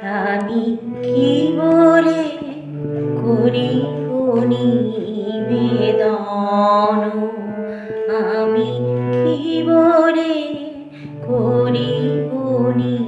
আমি কি বলে করি নিবেদন আমি কি বলে করি নিবেদন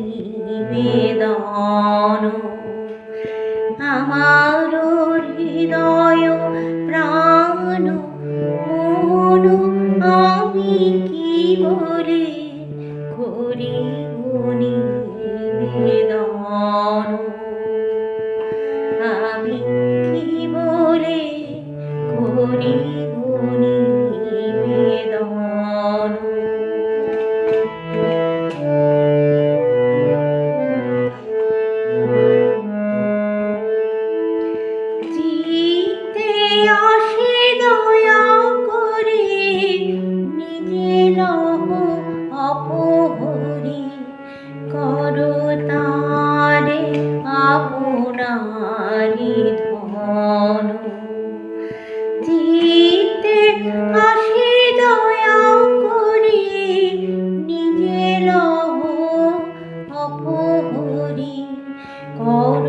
어.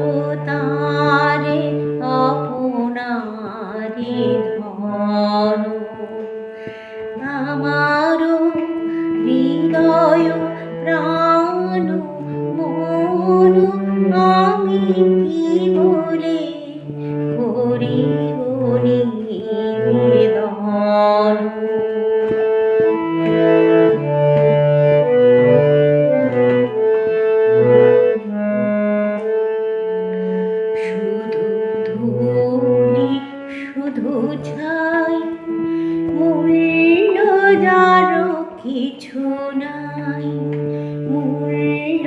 ছাই মূল্য যার কিছু নাই। মূল্য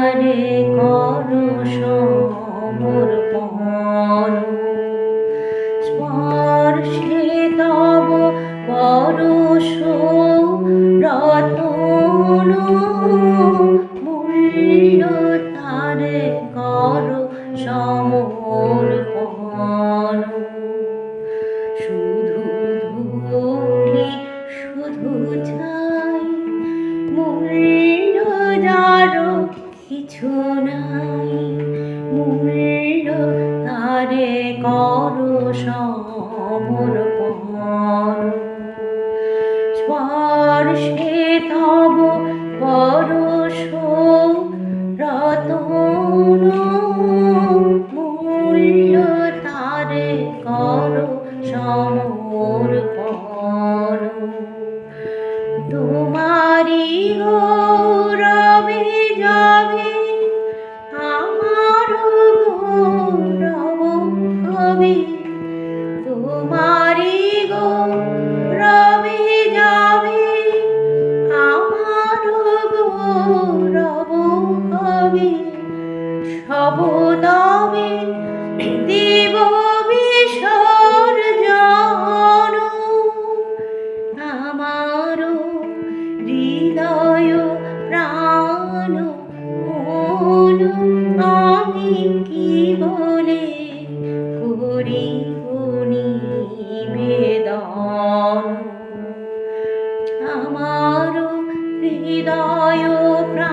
আরে কর সমর্পণ। স্পর্শে তব পরশ রতন মূল্য তারে কর সমর্পণ। বোঝাই কিছু নাই। মূল্য আরে কর Mario. obra.